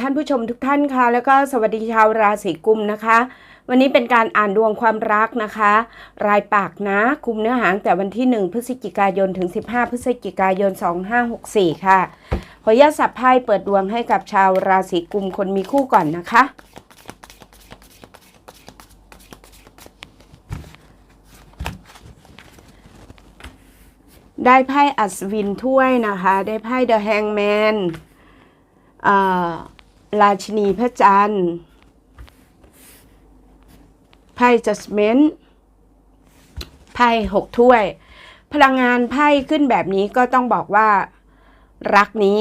ท่านผู้ชมทุกท่านค่ะ แล้วก็สวัสดีชาวราศีกุมนะคะ วันนี้เป็นการอ่านดวงความรักนะคะ รายปากนะคุมเนื้อหางแต่วันที่ 1 พฤศจิกายนถึง 15 พฤศจิกายน 2564 ค่ะ ขออนุญาตสับไพ่เปิดดวงให้กับชาวราศีกุมคนมีคู่ก่อนนะคะ ได้ไพ่อัศวินถ้วยนะคะ ได้ไพ่เดอะแฮงแมน ราชินีพระจันทร์ไพ่จัสเมนไพ่หกถ้วย พลังงานไพ่ขึ้นแบบนี้ก็ต้องบอกว่ารักนี้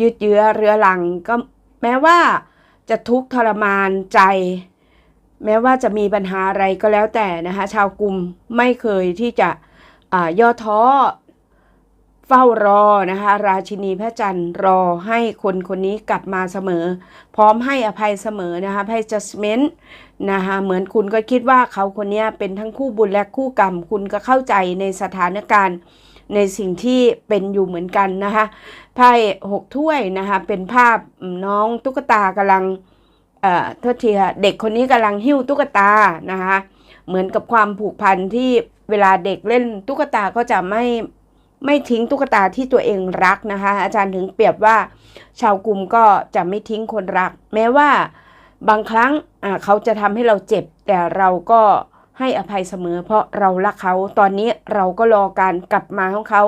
ยืดเยื้อเรื้อรังก็แม้ว่าจะทุกข์ทรมานใจ แม้ว่าจะมีปัญหาอะไรก็แล้วแต่นะคะ ชาวกลุ่มไม่เคยที่จะย่อท้อ ฝ้ารอนะคะ ราชินีพระจันทร์รอให้คนคนนี้กลับมาเสมอ พร้อมให้อภัยเสมอนะคะไพ่จัสเมนต์นะคะเหมือนคุณก็คิดว่าเขาคนนี้เป็นทั้งคู่บุญและคู่กรรม คุณก็เข้าใจในสถานการณ์ในสิ่งที่เป็นอยู่เหมือนกันนะคะไพ่หกถ้วยนะคะเป็นภาพน้องตุ๊กตากำลังเอ่อโทษทีค่ะเด็กคนนี้กำลังหิ้วตุ๊กตานะคะเหมือนกับความผูกพันที่เวลาเด็กเล่นตุ๊กตาก็จะไม่ ไม่ทิ้งตุ๊กตาที่ตัวเองรักนะคะ อาจารย์ถึงเปรียบว่า ชาวกลุ่มก็จะไม่ทิ้งคนรัก แม้ว่าบางครั้งเขาจะทำให้เราเจ็บ แต่เราก็ให้อภัยเสมอ เพราะเรารักเขาตอนนี้เราก็รอการกลับมาของเขา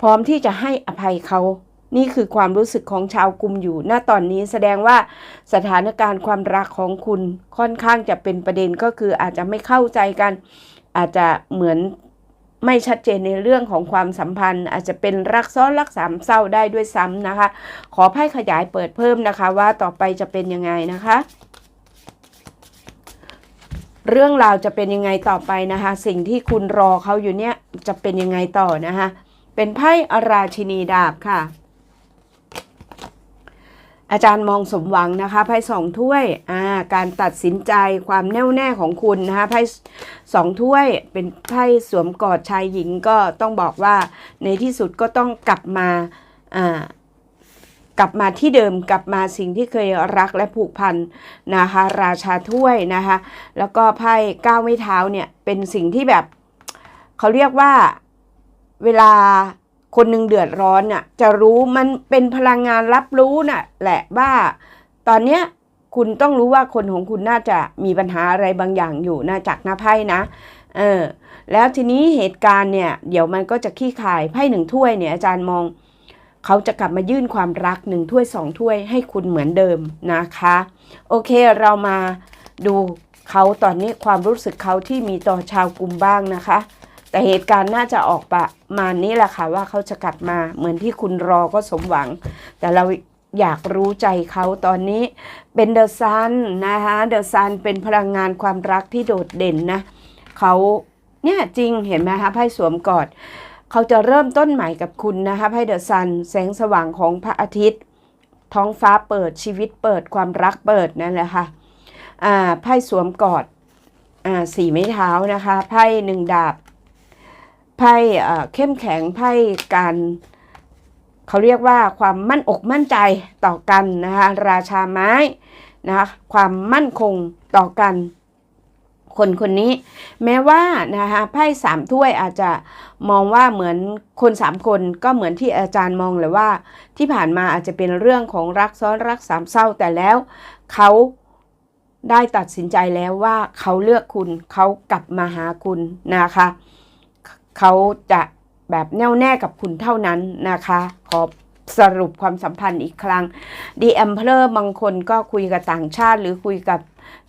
พร้อมที่จะให้อภัยเขา นี่คือความรู้สึกของชาวกลุ่มอยู่ณตอนนี้แสดงว่าสถานการณ์ความรักของคุณค่อนข้างจะเป็นประเด็นก็คืออาจจะไม่เข้าใจกัน อาจจะเหมือน ไม่ชัดเจนในเรื่องของความสัมพันธ์ อาจจะเป็นรักซ้อนรักสามเศร้าได้ด้วยซ้ำนะคะ ขอไพ่ขยายเปิดเพิ่มนะคะว่าต่อไปจะเป็นยังไงนะคะ เรื่องราวจะเป็นยังไงต่อไปนะคะ สิ่งที่คุณรอเขาอยู่เนี่ยจะเป็นยังไงต่อนะคะ เป็นไพ่อราชินีดาบค่ะ อาจารย์มองสมหวังนะคะไพ่สองถ้วยอ่าการตัดสินใจความแน่วแน่ของคุณนะคะไพ่สองถ้วยเป็นไพ่สวมกอดชายหญิงก็ต้องบอกว่าในที่สุดก็ต้องกลับมาอ่ากลับมาที่เดิมกลับมาสิ่งที่เคยรักและผูกพันนะคะ ราชาถ้วยนะคะ แล้วก็ไพ่ก้าวไม่เท้าเนี่ยเป็นสิ่งที่แบบเขาเรียกว่าเวลา คนหนึ่งเดือดร้อนน่ะจะรู้มันเป็นพลังงานรับรู้น่ะแหละว่า ตอนเนี้ยคุณต้องรู้ว่าคนของคุณน่าจะมีปัญหาอะไรบางอย่างอยู่น่าจากหน้าไพ่นะเออแล้วทีนี้เหตุการณ์เนี่ยเดี๋ยวมันก็จะขี้ขายไพ่หนึ่งถ้วยเนี่ยอาจารย์มอง เขาจะกลับมายื่นความรักหนึ่งถ้วยสองถ้วยให้คุณเหมือนเดิมนะคะ โอเคเรามาดูเขาตอนนี้ความรู้สึกเขาที่มีต่อชาวกลุ่มบ้างนะคะ แต่เหตุการณ์น่าจะออกประมาณนี้แหละค่ะว่าเขาจะกลับมาเหมือนที่คุณรอก็สมหวัง แต่เราอยากรู้ใจเขาตอนนี้เป็นเดอะซันนะคะเดอะซันเป็นพลังงานความรักที่โดดเด่นนะเขาเนี่ยจริงเห็นไหมคะไพ่สวมกอดเขาจะเริ่มต้นใหม่กับคุณนะคะไพ่เดอะซันแสงสว่างของพระอาทิตย์ ท้องฟ้าเปิดชีวิตเปิดความรักเปิดนั่นแหละค่ะอ่าไพ่สวมกอดอ่าสี่ไม้เท้านะคะไพ่หนึ่งดาบ ไพ่เข้มแข็งไพ่การเขาเรียกว่าความมั่นอกมั่นใจต่อกันนะคะราชาไม้นะคะความมั่นคงต่อกันคนคนนี้ แม้ว่านะคะไพ่สามถ้วยอาจจะมองว่าเหมือนคนสามคนก็เหมือนที่อาจารย์มองเลยว่า ที่ผ่านมาอาจจะเป็นเรื่องของรักซ้อนรักสามเศร้าแต่แล้วเขาได้ตัดสินใจแล้วว่าเขาเลือกคุณเขากลับมาหาคุณนะคะ เขาจะแบบแน่วแน่กับคุณเท่านั้นนะคะ ขอสรุปความสัมพันธ์อีกครั้งดีแอมเพลอร์บางคนก็คุยกับต่างชาติ หรือคุยกับ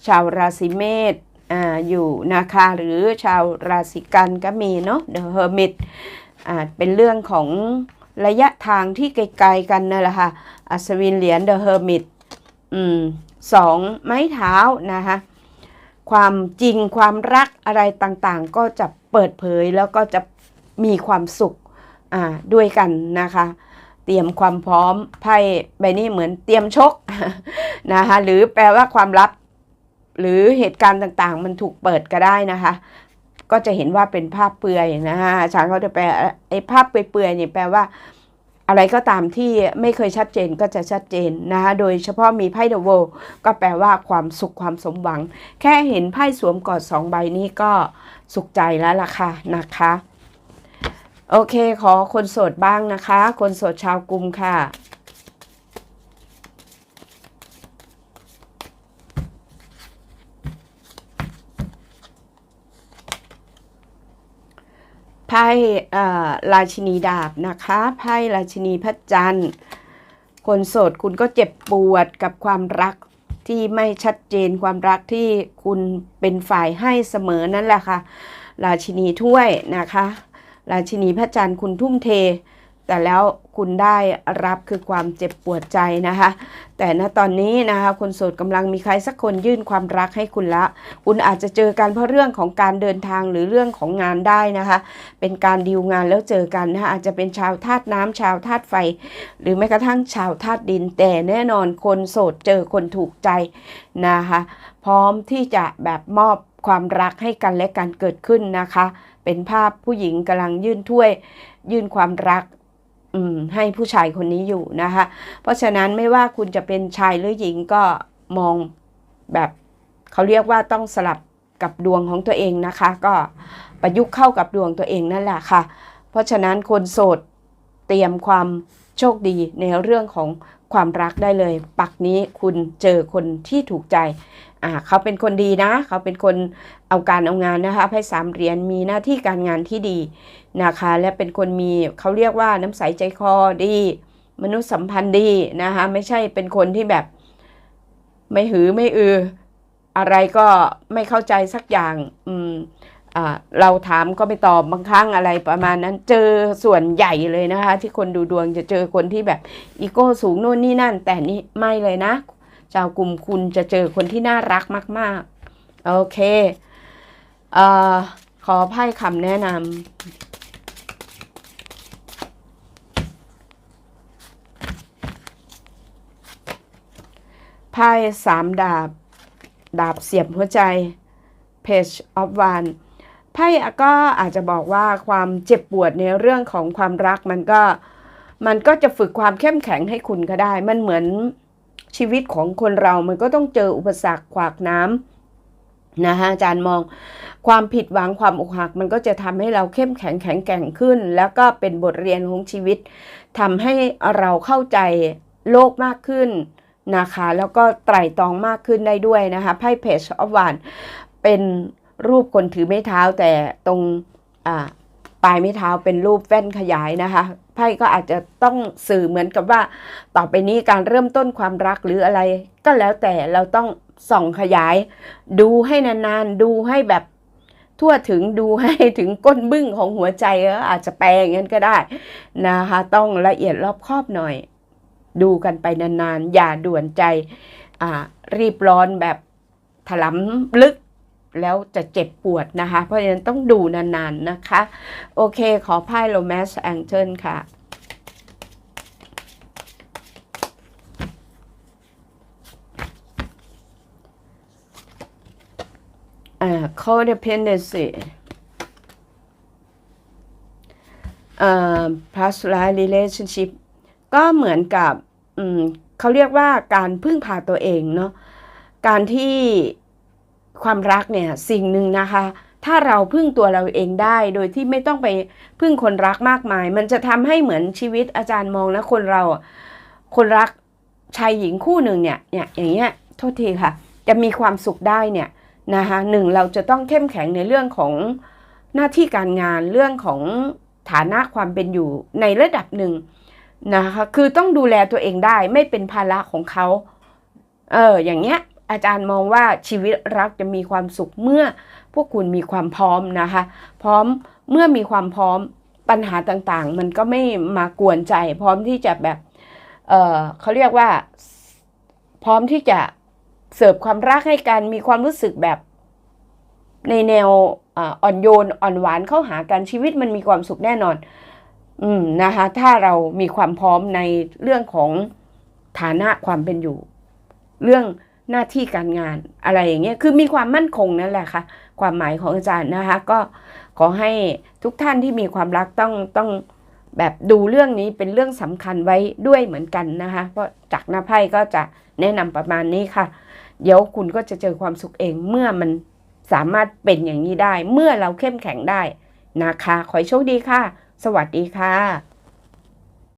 ชาวราศีเมษออยู่นะคะ หรือชาวราศีกันก็มีเนาะ The Hermit เป็นเรื่องของระยะทางที่ไกลๆกันนั่นแหละค่ะอัศวินเหรียญ The Hermit อืมสองไม้เท้านะคะ ความจริงความรักอะไรต่างๆ ก็จะเปิดเผยแล้วก็จะมีความสุขด้วยกันนะคะ เตรียมความพร้อมไพ่ใบนี้เหมือนเตรียมชกนะคะหรือแปลว่าความลับ หรือเหตุการณ์ต่างๆ มันถูกเปิดก็ได้นะคะ ก็จะเห็นว่าเป็นภาพเปลือยนะฮะอาจารย์เขาจะแปลไอ้ภาพเปลือยๆเนี่ยแปลว่า อะไรก็ตามที่ไม่เคยชัดเจนก็จะชัดเจนนะคะโดยเฉพาะมีไพ่เดอะโวลก็แปลว่าความสุขความสมหวัง แค่เห็นไพ่สวมกอดสองใบนี้ก็สุขใจแล้วล่ะค่ะนะคะ โอเคขอคนโสดบ้างนะคะ คนโสดชาวกลุ่มค่ะ ไพ่ราชินีดาบนะคะไพ่ราชินีพระจันทร์ คนโสดคุณก็เจ็บปวดกับความรักที่ไม่ชัดเจนความรักที่คุณเป็นฝ่ายให้เสมอนั่นแหละค่ะ ราชินีถ้วยนะคะ ราชินีพระจันทร์คุณทุ่มเท แต่แล้วคุณได้รับคือความเจ็บปวดใจนะคะ แต่ณตอนนี้นะคะคนโสดกำลังมีใครสักคนยื่นความรักให้คุณละ คุณอาจจะเจอกันเพราะเรื่องของการเดินทางหรือเรื่องของงานได้นะคะ เป็นการดีลงานแล้วเจอกันนะคะอาจจะเป็นชาวธาตุน้ำชาวธาตุไฟ หรือแม้กระทั่งชาวธาตุดินแต่แน่นอนคนโสดเจอคนถูกใจนะคะ พร้อมที่จะแบบมอบความรักให้กันและกันเกิดขึ้นนะคะ เป็นภาพผู้หญิงกำลังยื่นถ้วย ยื่นความรัก ให้ผู้ชายคนนี้อยู่นะคะ เพราะฉะนั้นไม่ว่าคุณจะเป็นชายหรือหญิงก็มองแบบเขาเรียกว่าต้องสลับกับดวงของตัวเองนะคะ ก็ประยุกต์เข้ากับดวงตัวเองนั่นแหละค่ะ เพราะฉะนั้นคนโสดเตรียมความโชคดีในเรื่องของ ความรักได้เลย ปักนี้คุณเจอคนที่ถูกใจอ่าเขาเป็นคนดีนะ เขาเป็นคนเอาการเอางานนะคะไพ่สามเหรียญมีหน้าที่การงานที่ดีนะคะ และเป็นคนมีเขาเรียกว่าน้ำใสใจคอดี มนุษยสัมพันธ์ดีนะคะไม่ใช่เป็นคนที่แบบไม่หือไม่อือ อะไรก็ไม่เข้าใจสักอย่าง อืม เราถามก็ไม่ตอบบางครั้งอะไรประมาณนั้น เจอส่วนใหญ่เลยนะคะ ที่คนดูดวงจะเจอคนที่แบบอีโก้สูงโน่นนี่นั่น แต่นี่ไม่เลยนะชาวกลุ่มคุณจะเจอคนที่น่ารักมาก ๆ โอเคเอ่อขอไพ่คำแนะนำไพ่สามดาบ ดาบเสียบหัวใจ Page of One ไพ่ก็อาจจะบอกว่าความเจ็บปวดในเรื่องของความรักมันก็มันก็จะฝึกความเข้มแข็งให้คุณก็ได้ มันเหมือนชีวิตของคนเรา มันก็ต้องเจออุปสรรคขวากน้ำนะคะอาจารย์มองความผิดหวังความอกหัก มันก็จะทำให้เราเข้มแข็งแข็งแกร่งขึ้น แล้วก็เป็นบทเรียนของชีวิตทำให้เราเข้าใจโลกมากขึ้นนะคะ แล้วก็ไตร่ตรองมากขึ้นได้ด้วยนะคะไพ่เพจออฟวานเป็น รูปคนถือไม้เท้าแต่ตรงปลายไม้เท้าเป็นรูปแว่นขยายนะคะไพ่ก็อาจจะต้องสื่อเหมือนกับว่า ต่อไปนี้การเริ่มต้นความรักหรืออะไร ก็แล้วแต่เราต้องส่องขยาย ดูให้นานๆ ดูให้แบบทั่วถึงดูให้ถึงก้นบึ้งของหัวใจก็อาจจะแปลอย่างนั้นก็ได้นะคะ ต้องละเอียดรอบคอบหน่อย ดูกันไปนานๆ อย่าด่วนใจรีบร้อนแบบถลำลึก แล้วจะเจ็บปวดนะคะ เพราะฉะนั้นต้องดูนานๆนะคะ โอเคขอไพ่ Romance Angel ค่ะอ่า codependency เอ่อ past life relationship ก็เหมือนกับ อืมเขาเรียกว่าการพึ่งพาตัวเองเนาะ การที่ ความรักเนี่ยสิ่งหนึ่งนะคะ ถ้าเราพึ่งตัวเราเองได้โดยที่ไม่ต้องไปพึ่งคนรักมากมาย มันจะทำให้เหมือนชีวิตอาจารย์มองนะคนเราคนรักชายหญิงคู่หนึ่งเนี่ยเนี่ยอย่างเงี้ยโทษทีค่ะ จะมีความสุขได้เนี่ยนะคะหนึ่งเราจะต้องเข้มแข็งในเรื่องของหน้าที่การงานเรื่องของฐานะความเป็นอยู่ในระดับหนึ่งนะคะคือต้องดูแลตัวเองได้ไม่เป็นภาระของเขาเอออย่างเงี้ย อาจารย์มองว่าชีวิตรักจะมีความสุขเมื่อพวกคุณมีความพร้อมนะคะ พร้อมเมื่อมีความพร้อมปัญหาต่างๆ มันก็ไม่มากวนใจ พร้อมที่จะแบบเเขาเรียกว่า พร้อมที่จะเสิร์ฟความรักให้กันมีความรู้สึกแบบในแนวอ,อ่อนโยนอ่อนหวานเข้าหากันชีวิตมันมีความสุขแน่นอน อืมนะคะ ถ้าเรามีความพร้อมในเรื่องของฐานะความเป็นอยู่ เรื่อง หน้าที่การงานอะไรอย่างเงี้ยคือมีความมั่นคงนั่นแหละค่ะ ความหมายของอาจารย์นะคะ ก็ขอให้ทุกท่านที่มีความรักต้องต้องแบบดูเรื่องนี้เป็นเรื่องสำคัญไว้ด้วยเหมือนกันนะคะเพราะจากหน้าไพ่ก็จะแนะนำประมาณนี้ค่ะ เดี๋ยวคุณก็จะเจอความสุขเองเมื่อมันสามารถเป็นอย่างนี้ได้ เมื่อเราเข้มแข็งได้นะคะ ขอให้โชคดีค่ะ สวัสดีค่ะ